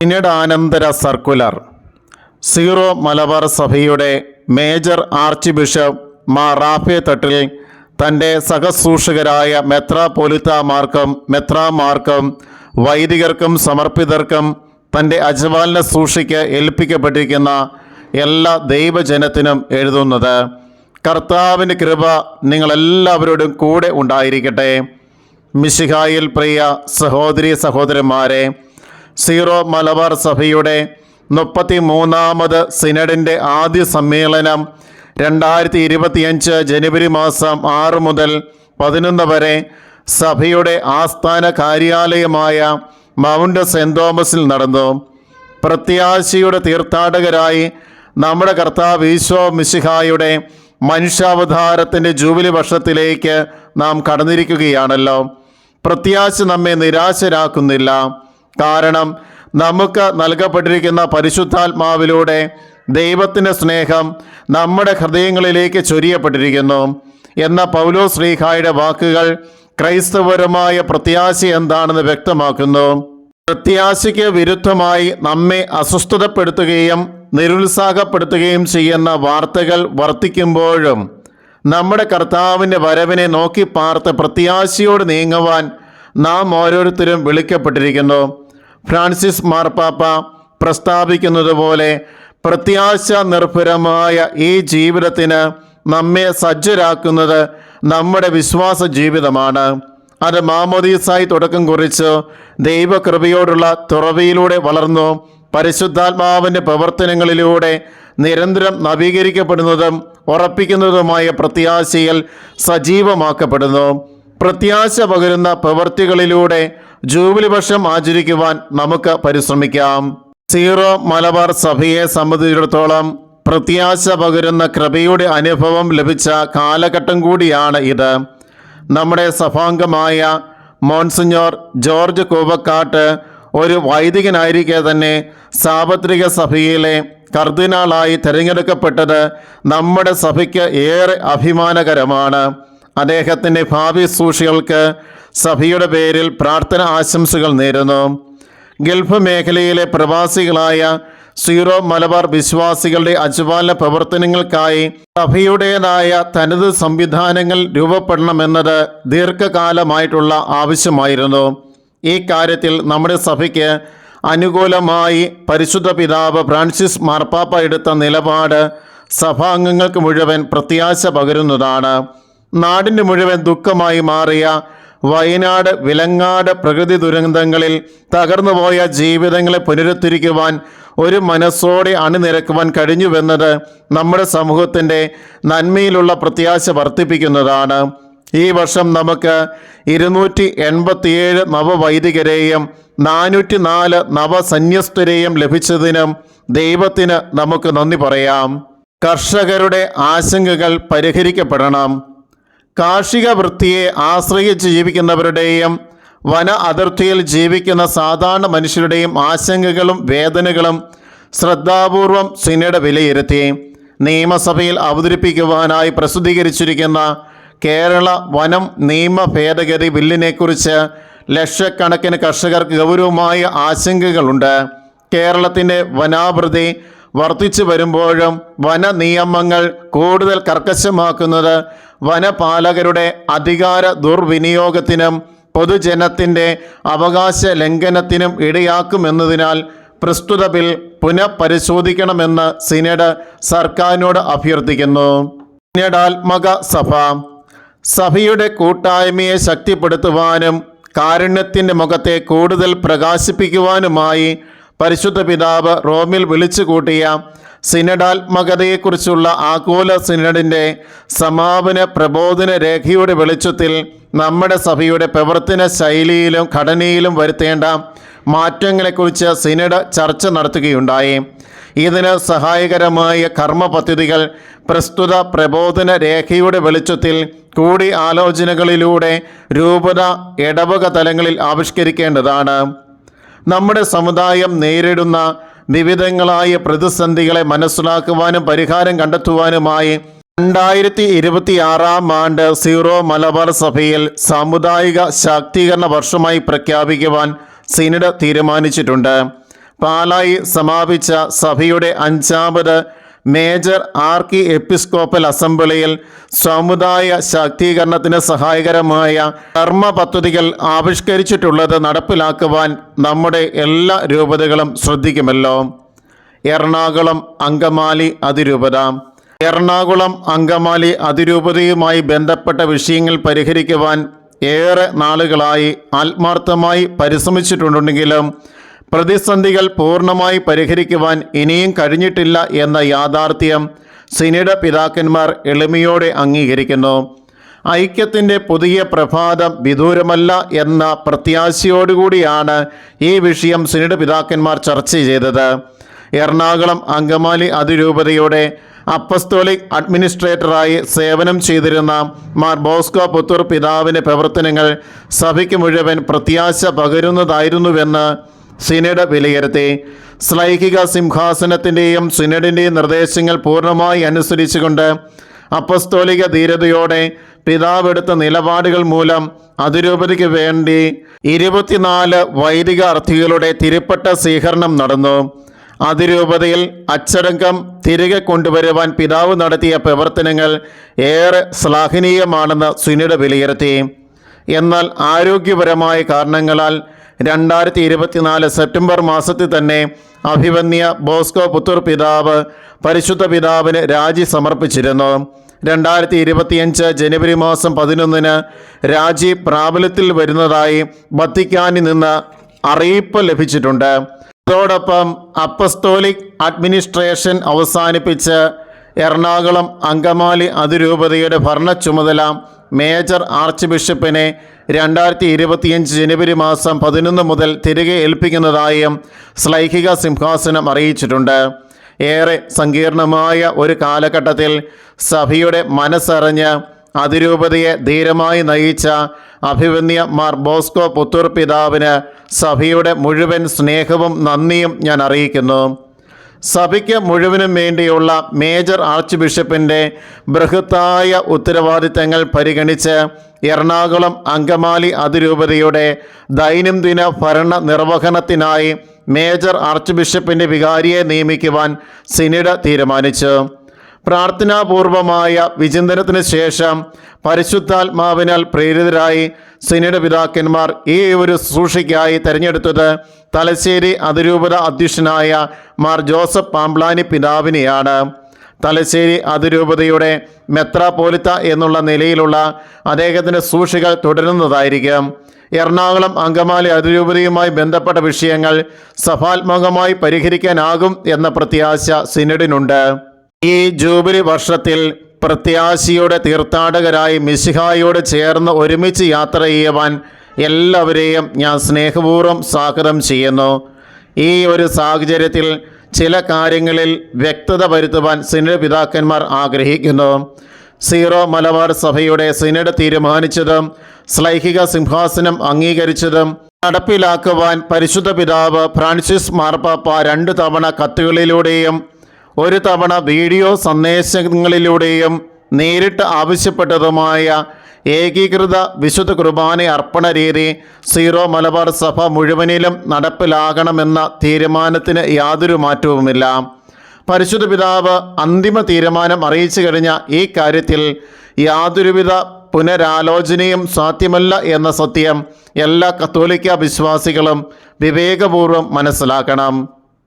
പിന്നീടാനന്തര circular. Zero Malabar സഭയുടെ major arch bishop മാ റാഫെ തട്ടിൽ തന്റെ സഹസൂഷകരായ മെത്രാപോലിത്താമാർക്കും മെത്രാമാർക്കും വൈദികർക്കും സമർപ്പിതർക്കും തന്റെ അജ്വാലന സൂക്ഷിക്ക് ഏൽപ്പിക്കപ്പെട്ടിരിക്കുന്ന എല്ലാ ദൈവജനത്തിനും എഴുതുന്നത് കർത്താവിന്റെ കൃപ നിങ്ങളെല്ലാവരോടും കൂടെ ഉണ്ടായിരിക്കട്ടെ. മിശിഹായിൽ പ്രിയ സഹോദരി സഹോദരന്മാരെ സീറോ മലബാർ സഭയുടെ മുപ്പത്തി മൂന്നാമത് സിനഡിന്റെ ആദ്യ സമ്മേളനം രണ്ടായിരത്തി ഇരുപത്തിയഞ്ച് ജനുവരി മാസം ആറ് മുതൽ പതിനൊന്ന് വരെ സഭയുടെ ആസ്ഥാന കാര്യാലയമായ മൗണ്ട് സെന്റ് തോമസിൽ നടന്നു. പ്രത്യാശയുടെ തീർത്ഥാടകരായി നമ്മുടെ കർത്താവ് ഈശോ മിശിഹായുടെ മനുഷ്യാവതാരത്തിന്റെ ജൂബിലി വർഷത്തിലേക്ക് നാം കടന്നിരിക്കുകയാണല്ലോ. പ്രത്യാശ നമ്മെ നിരാശരാക്കുന്നില്ല. കാരണം നമുക്ക് നൽകപ്പെട്ടിരിക്കുന്ന പരിശുദ്ധാത്മാവിലൂടെ ദൈവത്തിന്റെ സ്നേഹം നമ്മുടെ ഹൃദയങ്ങളിലേക്ക് ചൊരിയപ്പെട്ടിരിക്കുന്നു. എന്ന പൗലോ ശ്രീഹായുടെ വാക്കുകൾ ക്രൈസ്തവരമായ പ്രത്യാശ എന്താണെന്ന് വ്യക്തമാക്കുന്നു. പ്രത്യാശയ്ക്ക് വിരുദ്ധമായി നമ്മെ അസ്വസ്ഥതപ്പെടുത്തുകയും നിരുത്സാഹപ്പെടുത്തുകയും ചെയ്യുന്ന വാർത്തകൾ വർദ്ധിക്കുമ്പോഴും നമ്മുടെ കർത്താവിന്റെ വരവിനെ നോക്കി പാർത്ത് പ്രത്യാശയോട് നീങ്ങുവാൻ നാം ഓരോരുത്തരും വിളിക്കപ്പെട്ടിരിക്കുന്നു. ഫ്രാൻസിസ് മാർപ്പാപ്പ പ്രസ്താവിക്കുന്നത് പോലെ പ്രത്യാശ നിർഭരമായ ഈ ജീവിതത്തിന് നമ്മെ സജ്ജരാക്കുന്നത് നമ്മുടെ വിശ്വാസ ജീവിതമാണ്. അത് മാമോദീസായി തുടക്കം കുറിച്ച് ദൈവകൃപയോടുള്ള തുറവിയിലൂടെ വളർന്നു പരിശുദ്ധാത്മാവിന്റെ പ്രവർത്തനങ്ങളിലൂടെ നിരന്തരം നവീകരിക്കപ്പെടുന്നതും ഉറപ്പിക്കുന്നതുമായ പ്രത്യാശയിൽ സജീവമാക്കപ്പെടുന്നു. പ്രത്യാശ പകരുന്ന പ്രവൃത്തികളിലൂടെ ജൂബിലി വർഷം ആചരിക്കുവാൻ നമുക്ക് പരിശ്രമിക്കാം. സീറോ മലബാർ സഭയെ സംബന്ധിച്ചിടത്തോളം പ്രത്യാശ പകരുന്ന കൃപയുടെ അനുഭവം ലഭിച്ച കാലഘട്ടം കൂടിയാണ് ഇത്. നമ്മുടെ സഭാംഗമായ മോൺസിഞ്ഞോർ ജോർജ് കൂവക്കാട്ട് ഒരു വൈദികനായിരിക്കെ തന്നെ സാർവത്രിക സഭയിലെ കർദിനാളായി തിരഞ്ഞെടുക്കപ്പെട്ടത് നമ്മുടെ സഭയ്ക്ക് ഏറെ അഭിമാനകരമാണ്. അദ്ദേഹത്തിന്റെ ഭാവി സൂക്ഷികൾക്ക് സഭയുടെ പേരിൽ പ്രാർത്ഥന ആശംസകൾ നേരുന്നു. ഗൾഫ് മേഖലയിലെ പ്രവാസികളായ സീറോ മലബാർ വിശ്വാസികളുടെ അജ്വാല പ്രവർത്തനങ്ങൾക്കായി സഭയുടേതായ തനത് സംവിധാനങ്ങൾ രൂപപ്പെടണമെന്നത് ദീർഘകാലമായിട്ടുള്ള ആവശ്യമായിരുന്നു. ഈ കാര്യത്തിൽ നമ്മുടെ സഭയ്ക്ക് അനുകൂലമായി പരിശുദ്ധ പിതാവ് ഫ്രാൻസിസ് മാർപ്പാപ്പ എടുത്ത നിലപാട് സഭാംഗങ്ങൾക്ക് മുഴുവൻ പ്രത്യാശ പകരുന്നതാണ്. നാടിന് മുഴുവൻ ദുഃഖമായി മാറിയ വയനാട് വിലങ്ങാട് പ്രകൃതി ദുരന്തങ്ങളിൽ തകർന്നുപോയ ജീവിതങ്ങളെ പുനരുദ്ധരിക്കുവാൻ ഒരു മനസ്സോടെ അണിനിരക്കുവാൻ കഴിഞ്ഞുവെന്നത് നമ്മുടെ സമൂഹത്തിന്റെ നന്മയിലുള്ള പ്രത്യാശ വർദ്ധിപ്പിക്കുന്നതാണ്. ഈ വർഷം നമുക്ക് ഇരുന്നൂറ്റി എൺപത്തിയേഴ് നവവൈദികരെയും നാനൂറ്റി നാല് നവസന്യസ്തരെയും ലഭിച്ചതിനും ദൈവത്തിന് നമുക്ക് നന്ദി പറയാം. കർഷകരുടെ ആശങ്കകൾ പരിഹരിക്കപ്പെടണം. കാർഷിക വൃത്തിയെ ആശ്രയിച്ച് ജീവിക്കുന്നവരുടെയും വന അതിർത്തിയിൽ ജീവിക്കുന്ന സാധാരണ മനുഷ്യരുടെയും ആശങ്കകളും വേദനകളും ശ്രദ്ധാപൂർവം സിനിയുടെ വിലയിരുത്തി. നിയമസഭയിൽ അവതരിപ്പിക്കുവാനായി പ്രസിദ്ധീകരിച്ചിരിക്കുന്ന കേരള വനം നിയമ ഭേദഗതി ബില്ലിനെക്കുറിച്ച് ലക്ഷക്കണക്കിന് കർഷകർക്ക് ഗൗരവമായ ആശങ്കകളുണ്ട്. കേരളത്തിന്റെ വനാവൃതി വർദ്ധിച്ചു വരുമ്പോഴും വന നിയമങ്ങൾ കൂടുതൽ കർക്കശമാക്കുന്നത് വനപാലകരുടെ അധികാര ദുർവിനിയോഗത്തിനും പൊതുജനത്തിന്റെ അവകാശ ലംഘനത്തിനും ഇടയാക്കുമെന്നതിനാൽ പ്രസ്തുത ബിൽ പുനഃപരിശോധിക്കണമെന്ന് സിനഡ് സർക്കാരിനോട് അഭ്യർത്ഥിക്കുന്നു. സിനഡാത്മക സഭ സഭയുടെ കൂട്ടായ്മയെ ശക്തിപ്പെടുത്തുവാനും കാരുണ്യത്തിന്റെ മുഖത്തെ കൂടുതൽ പ്രകാശിപ്പിക്കുവാനുമായി പരിശുദ്ധ പിതാവ് റോമിൽ വിളിച്ചു കൂട്ടിയ സിനഡാത്മകതയെക്കുറിച്ചുള്ള ആകോല സിനഡിന്റെ സമാപന പ്രബോധന രേഖയുടെ വെളിച്ചത്തിൽ നമ്മുടെ സഭയുടെ പ്രവർത്തന ശൈലിയിലും ഘടനയിലും വരുത്തേണ്ട മാറ്റങ്ങളെക്കുറിച്ച് സിനഡ് ചർച്ച നടത്തുകയുണ്ടായി. ഇതിന് സഹായകരമായ കർമ്മ പദ്ധതികൾ പ്രസ്തുത പ്രബോധന രേഖയുടെ വെളിച്ചത്തിൽ കൂടി ആലോചനകളിലൂടെ രൂപത ഇടവക തലങ്ങളിൽ ആവിഷ്കരിക്കേണ്ടതാണ്. നമ്മുടെ സമുദായം നേരിടുന്ന വിവിധങ്ങളായ പ്രതിസന്ധികളെ മനസ്സിലാക്കുവാനും പരിഹാരം കണ്ടെത്തുവാനുമായി രണ്ടായിരത്തി ഇരുപത്തി ആറാം ആണ്ട് സീറോ മലബാർ സഭയിൽ സാമുദായിക ശാക്തീകരണ വർഷമായി പ്രഖ്യാപിക്കുവാൻ സിനഡ് തീരുമാനിച്ചിട്ടുണ്ട്. പാലായി സമാപിച്ച സഭയുടെ അഞ്ചാമത് മേജർ ആർക്കി എപ്പിസ്കോപ്പൽ അസംബ്ലിയിൽ സമുദായ ശാക്തീകരണത്തിന് സഹായകരമായ കർമ്മ പദ്ധതികൾ ആവിഷ്കരിച്ചിട്ടുള്ളത് നടപ്പിലാക്കുവാൻ നമ്മുടെ എല്ലാ രൂപതകളും ശ്രദ്ധിക്കുമല്ലോ. എറണാകുളം അങ്കമാലി അതിരൂപത. എറണാകുളം അങ്കമാലി അതിരൂപതയുമായി ബന്ധപ്പെട്ട വിഷയങ്ങൾ പരിഹരിക്കുവാൻ ഏറെ നാളുകളായി ആത്മാർത്ഥമായി പരിശ്രമിച്ചിട്ടുണ്ടെങ്കിലും പ്രതിസന്ധികൾ പൂർണമായി പരിഹരിക്കുവാൻ ഇനിയും കഴിഞ്ഞിട്ടില്ല എന്ന യാഥാർത്ഥ്യം സിനിഡ പിതാക്കന്മാർ എളിമയോടെ അംഗീകരിക്കുന്നു. ഐക്യത്തിന്റെ പുതിയ പ്രഭാതം വിദൂരമല്ല എന്ന പ്രത്യാശയോടുകൂടിയാണ് ഈ വിഷയം സിനിഡ പിതാക്കന്മാർ ചർച്ച ചെയ്തത്. എറണാകുളം അങ്കമാലി അതിരൂപതയുടെ അപ്പസ്തോലിക് അഡ്മിനിസ്ട്രേറ്ററായി സേവനം ചെയ്തിരുന്ന മാർ ബോസ്കോ പുത്തൂർ പിതാവിന്റെ പ്രവർത്തനങ്ങൾ സഭയ്ക്ക് മുഴുവൻ പ്രത്യാശ പകരുന്നതായിരുന്നുവെന്ന് സിനഡ് വിലയിരുത്തി. ശ്ലൈഹിക സിംഹാസനത്തിന്റെയും സിനഡിന്റെയും നിർദ്ദേശങ്ങൾ പൂർണമായി അനുസരിച്ചുകൊണ്ട് അപ്പസ്തോലിക ധീരതയോടെ പിതാവെടുത്ത നിലപാടുകൾ മൂലം അതിരൂപതയ്ക്ക് വേണ്ടി ഇരുപത്തിനാല് വൈദിക അർത്ഥികളുടെ തിരുപ്പട്ട സ്വീകരണം നടന്നു. അതിരൂപതയിൽ അച്ചടങ്കം തിരികെ കൊണ്ടുവരുവാൻ പിതാവ് നടത്തിയ പ്രവർത്തനങ്ങൾ ഏറെ ശ്ലാഘനീയമാണെന്ന് സുനിഡ് വിലയിരുത്തി. എന്നാൽ ആരോഗ്യപരമായ കാരണങ്ങളാൽ രണ്ടായിരത്തി ഇരുപത്തിനാല് സെപ്റ്റംബർ മാസത്തിൽ തന്നെ അഭിവന്യ ബോസ്കോ പുത്തൂർ പിതാവ് പരിശുദ്ധ പിതാവിന് രാജി സമർപ്പിച്ചിരുന്നു. രണ്ടായിരത്തി ഇരുപത്തിയഞ്ച് ജനുവരി മാസം പതിനൊന്നിന് രാജി പ്രാബല്യത്തിൽ വരുന്നതായി വത്തിക്കാനിൽ നിന്ന് അറിയിപ്പ് ലഭിച്ചിട്ടുണ്ട്. അതോടൊപ്പം അപ്പസ്തോലിക് അഡ്മിനിസ്ട്രേഷൻ അവസാനിപ്പിച്ച് എറണാകുളം അങ്കമാലി അതിരൂപതയുടെ ഭരണ ചുമതല മേജർ ആർച്ച് ബിഷപ്പിനെ രണ്ടായിരത്തി ഇരുപത്തിയഞ്ച് ജനുവരി മാസം പതിനൊന്ന് മുതൽ തിരികെ ഏൽപ്പിക്കുന്നതായും ശ്ലൈഹിക സിംഹാസനം അറിയിച്ചിട്ടുണ്ട്. ഏറെ സങ്കീർണമായ ഒരു കാലഘട്ടത്തിൽ സഭയുടെ മനസ്സറിഞ്ഞ് അതിരൂപതയെ ധീരമായി നയിച്ച അഭിവന്യ മാർ ബോസ്കോ പുത്തൂർ പിതാവിന് സഭയുടെ മുഴുവൻ സ്നേഹവും നന്ദിയും ഞാൻ അറിയിക്കുന്നു. സഭയ്ക്ക് മുഴുവനും വേണ്ടിയുള്ള മേജർ ആർച്ച് ബിഷപ്പിന്റെ ബൃഹത്തായ ഉത്തരവാദിത്തങ്ങൾ പരിഗണിച്ച് എറണാകുളം അങ്കമാലി അതിരൂപതയുടെ ദൈനംദിന ഭരണ നിർവഹണത്തിനായി മേജർ ആർച്ച് ബിഷപ്പിന്റെ വികാരിയെ നിയമിക്കുവാൻ സിനിഡ തീരുമാനിച്ചു. പ്രാർത്ഥനാപൂർവമായ വിചിന്തനത്തിന് ശേഷം പരിശുദ്ധാത്മാവിനാൽ പ്രേരിതരായി സിനിയുടെ പിതാക്കന്മാർ ഈ ഒരു സൂക്ഷിക്കായി തെരഞ്ഞെടുത്തത് തലശ്ശേരി അതിരൂപത അധ്യക്ഷനായ മാർ ജോസഫ് പാംബ്ലാനി പിതാവിനെയാണ്. തലശ്ശേരി അതിരൂപതയുടെ മെത്രാപോലിത്ത എന്നുള്ള നിലയിലുള്ള അദ്ദേഹത്തിന്റെ സൂക്ഷികൾ തുടരുന്നതായിരിക്കും. എറണാകുളം അങ്കമാലി അതിരൂപതയുമായി ബന്ധപ്പെട്ട വിഷയങ്ങൾ സഫാത്മകമായി പരിഹരിക്കാനാകും എന്ന പ്രത്യാശ സിനഡിനുണ്ട്. ഈ ജൂബിലി വർഷത്തിൽ പ്രത്യാശിയുടെ തീർത്ഥാടകരായി മിശിഹായോട് ചേർന്ന് ഒരുമിച്ച് യാത്ര ചെയ്യുവാൻ എല്ലാവരെയും ഞാൻ സ്നേഹപൂർവം സ്വാഗതം ചെയ്യുന്നു. ഈ ഒരു സാഹചര്യത്തിൽ ചില കാര്യങ്ങളിൽ വ്യക്തത വരുത്തുവാൻ സിനഡ് പിതാക്കന്മാർ ആഗ്രഹിക്കുന്നു. സീറോ മലബാർ സഭയുടെ സിനഡ് തീരുമാനിച്ചതും ശ്ലൈഹിക സിംഹാസനം അംഗീകരിച്ചതും നടപ്പിലാക്കുവാൻ പരിശുദ്ധ പിതാവ് ഫ്രാൻസിസ് മാർപ്പാപ്പ രണ്ട് തവണ കത്തുകളിലൂടെയും ഒരു തവണ വീഡിയോ സന്ദേശങ്ങളിലൂടെയും നേരിട്ട് ആവശ്യപ്പെട്ടതുമായ ഏകീകൃത വിശുദ്ധ കുർബാന അർപ്പണ രീതി സീറോ മലബാർ സഭ മുഴുവനിലും നടപ്പിലാകണമെന്ന തീരുമാനത്തിന് യാതൊരു മാറ്റവുമില്ല. പരിശുദ്ധ പിതാവ് അന്തിമ തീരുമാനം അറിയിച്ചു കഴിഞ്ഞ ഈ കാര്യത്തിൽ യാതൊരുവിധ പുനരാലോചനയും സാധ്യമല്ല എന്ന സത്യം എല്ലാ കത്തോലിക്ക വിശ്വാസികളും വിവേകപൂർവം മനസ്സിലാക്കണം.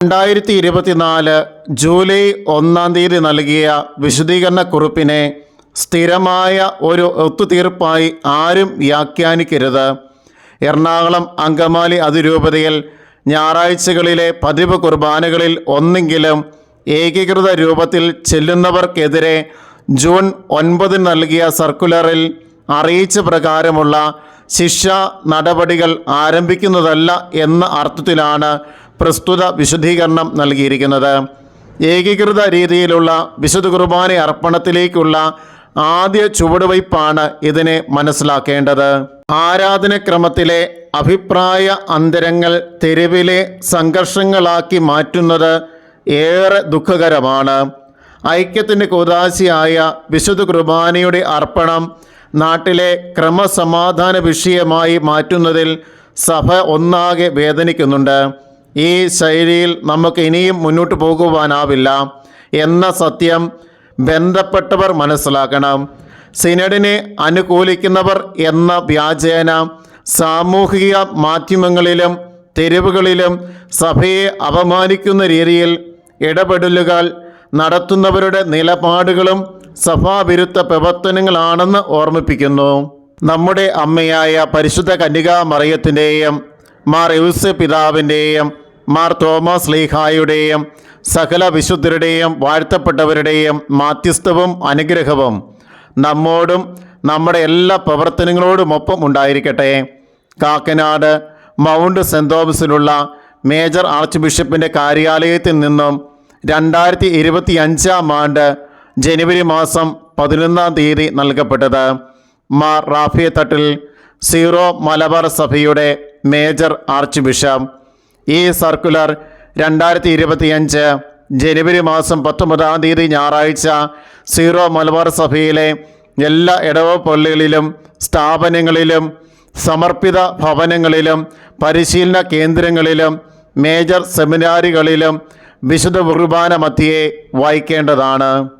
രണ്ടായിരത്തി ഇരുപത്തിനാല് ജൂലൈ ഒന്നാം തീയതി നൽകിയ വിശദീകരണ കുറിപ്പിനെ സ്ഥിരമായ ഒരു ഒത്തുതീർപ്പായി ആരും വ്യാഖ്യാനിക്കരുത്. എറണാകുളം അങ്കമാലി അതിരൂപതയിൽ ഞായറാഴ്ചകളിലെ പതിവ് കുർബാനകളിൽ ഒന്നെങ്കിലും ഏകീകൃത രൂപത്തിൽ ചെല്ലുന്നവർക്കെതിരെ ജൂൺ ഒൻപതിന് നൽകിയ സർക്കുലറിൽ അറിയിച്ച പ്രകാരമുള്ള ശിക്ഷാ നടപടികൾ ആരംഭിക്കുന്നതല്ല എന്ന അർത്ഥത്തിലാണ് പ്രസ്തുത വിശദീകരണം നൽകിയിരിക്കുന്നത്. ഏകീകൃത രീതിയിലുള്ള വിശുദ്ധ കുർബാന അർപ്പണത്തിലേക്കുള്ള ആദ്യ ചുവടുവയ്പ്പാണ് ഇതിനെ മനസ്സിലാക്കേണ്ടത്. ആരാധനക്രമത്തിലെ അഭിപ്രായ അന്തരങ്ങൾ തെരുവിലെ സംഘർഷങ്ങളാക്കി മാറ്റുന്നത് ഏറെ ദുഃഖകരമാണ്. ഐക്യത്തിന്റെ കുതാശിയായ വിശുദ്ധ കുർബാനയുടെ അർപ്പണം നാട്ടിലെ ക്രമസമാധാന വിഷയമായി മാറ്റുന്നതിൽ സഭ ഒന്നാകെ വേദനിക്കുന്നുണ്ട്. ഈ ശൈലിയിൽ നമുക്ക് ഇനിയും മുന്നോട്ട് പോകുവാനാവില്ല എന്ന സത്യം ബന്ധപ്പെട്ടവർ മനസ്സിലാക്കണം. സിനഡിനെ അനുകൂലിക്കുന്നവർ എന്ന വ്യാജേന സാമൂഹിക മാധ്യമങ്ങളിലും തെരുവുകളിലും സഭയെ അപമാനിക്കുന്ന രീതിയിൽ ഇടപെടലുകൾ നടത്തുന്നവരുടെ നിലപാടുകളും സഭാവിരുദ്ധ പ്രവർത്തനങ്ങളാണെന്ന് ഓർമ്മിപ്പിക്കുന്നു. നമ്മുടെ അമ്മയായ പരിശുദ്ധ കന്യകാ മറിയത്തിന്റെയും മാർ യൂസ് പിതാവിന്റെയും മാർ തോമസ് ലീഹായുടെയും സകല വിശുദ്ധരുടെയും വാഴ്ത്തപ്പെട്ടവരുടെയും മാധ്യസ്ഥവും അനുഗ്രഹവും നമ്മോടും നമ്മുടെ എല്ലാ പ്രവർത്തനങ്ങളോടുമൊപ്പം ഉണ്ടായിരിക്കട്ടെ. കാക്കനാട് മൗണ്ട് സെന്റ് തോമസിലുള്ള മേജർ ആർച്ച് ബിഷപ്പിന്റെ കാര്യാലയത്തിൽ നിന്നും രണ്ടായിരത്തി ഇരുപത്തി അഞ്ചാം ആണ്ട് ജനുവരി മാസം പതിനൊന്നാം തീയതി നൽകപ്പെട്ടത്. മാർ റാഫിയ തട്ടിൽ സീറോ മലബാർ സഭയുടെ മേജർ ആർച്ച് ബിഷപ്പ്. ഈ സർക്കുലർ രണ്ടായിരത്തി ഇരുപത്തിയഞ്ച് ജനുവരി മാസം പത്തൊമ്പതാം തീയതി ഞായറാഴ്ച സീറോ മലബാർ സഭയിലെ എല്ലാ ഇടവ പള്ളികളിലും സ്ഥാപനങ്ങളിലും സമർപ്പിത ഭവനങ്ങളിലും പരിശീലന കേന്ദ്രങ്ങളിലും മേജർ സെമിനാറുകളിലും വിശുദ്ധ കുർബാന മധ്യയെ വായിക്കേണ്ടതാണ്.